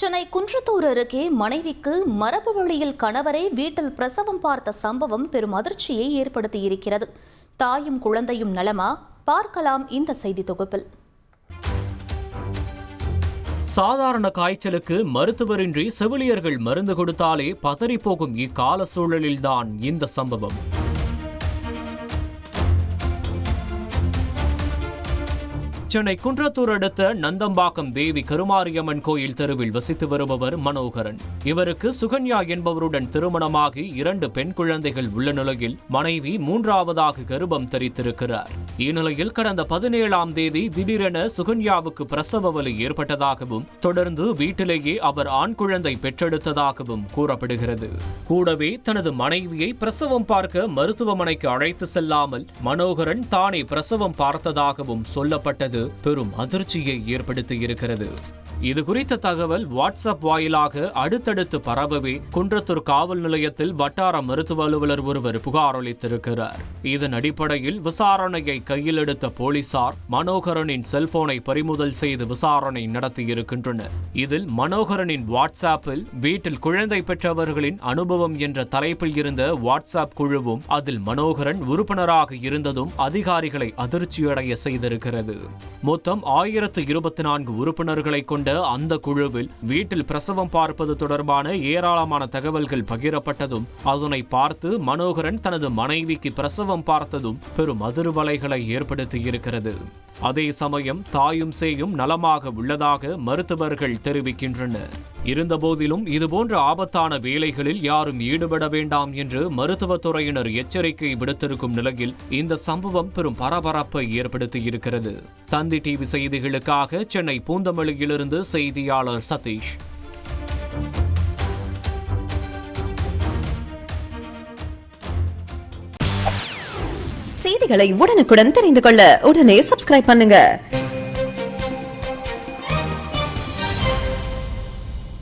சென்னை குன்றத்தூர் அருகே மனைவிக்கு மரபு வழியில் கணவரை வீட்டில் பிரசவம் பார்த்த சம்பவம் பெரும் அதிர்ச்சியை ஏற்படுத்தியிருக்கிறது. தாயும் குழந்தையும் நலமா? பார்க்கலாம் இந்த செய்தி தொகுப்பில். சாதாரண காய்ச்சலுக்கு மருத்துவரின்றி செவிலியர்கள் மருந்து கொடுத்தாலே பதறிப்போகும் இக்கால சூழலில்தான் இந்த சம்பவம். சென்னை குன்றத்தூர் அடுத்த நந்தம்பாக்கம் தேவி கருமாரியம்மன் கோயில் தெருவில் வசித்து வருபவர் மனோகரன். இவருக்கு சுகன்யா என்பவருடன் திருமணமாகி இரண்டு பெண் குழந்தைகள் உள்ள நிலையில் மனைவி மூன்றாவதாக கர்ப்பம் தரித்திருக்கிறார். இந்நிலையில் கடந்த பதினேழாம் தேதி திடீரென சுகன்யாவுக்கு பிரசவ வலி ஏற்பட்டதாகவும் தொடர்ந்து வீட்டிலேயே அவர் ஆண் குழந்தை பெற்றெடுத்ததாகவும் கூறப்படுகிறது. கூடவே தனது மனைவியை பிரசவம் பார்க்க மருத்துவமனைக்கு அழைத்து செல்லாமல் மனோகரன் தானே பிரசவம் பார்த்ததாகவும் சொல்லப்பட்டது. பெரும் அதிர்ச்சியை ஏற்படுத்தியிருக்கிறது இது குறித்த தகவல் வாட்ஸ்அப் வாயிலாக அடுத்தடுத்து பரவவே குன்றத்தூர் காவல் நிலையத்தில் வட்டார மருத்துவ அலுவலர் ஒருவர் புகார் அளித்திருக்கிறார். இதன் அடிப்படையில் விசாரணையை கையில் எடுத்த போலீசார் மனோகரனின் செல்போனை பறிமுதல் செய்து விசாரணை நடத்தியிருக்கின்றனர். இதில் மனோகரனின் வாட்ஸ்அப்பில் வீட்டில் குழந்தை பெற்றவர்களின் அனுபவம் என்ற தலைப்பில் இருந்த வாட்ஸ்அப் குழுவும் அதில் மனோகரன் உறுப்பினராக இருந்ததும் அதிகாரிகளை அதிர்ச்சியடைய செய்திருக்கிறது. மொத்தம் ஆயிரத்து இருபத்தி நான்கு உறுப்பினர்களை கொண்ட அந்த குழுவில் வீட்டில் பிரசவம் பார்ப்பது தொடர்பான ஏராளமான தகவல்கள் பகிரப்பட்டதும் அதனை பார்த்து மனோகரன் தனது மனைவிக்கு பிரசவம் பார்த்ததும் பெரும் அதிர்வலைகளை ஏற்படுத்தியிருக்கிறது. அதே சமயம் தாயும் சேயும் நலமாக உள்ளதாக மருத்துவர்கள் தெரிவிக்கின்றனர். இருந்தபோதிலும் இதுபோன்ற ஆபத்தான வேலைகளில் யாரும் ஈடுபட வேண்டாம் என்று மருத்துவத்துறையினர் எச்சரிக்கை விடுத்திருக்கும் நிலையில் இந்த சம்பவம் பெரும் பரபரப்பை ஏற்படுத்தியிருக்கிறது. தந்தி டிவி செய்திகளுக்காக சென்னை பூந்தமல்லியிலிருந்து செய்தியாளர் சதீஷ். செய்திகளை உடனுக்குடன் தெரிந்து கொள்ள உடனே சப்ஸ்கிரைப் பண்ணுங்க.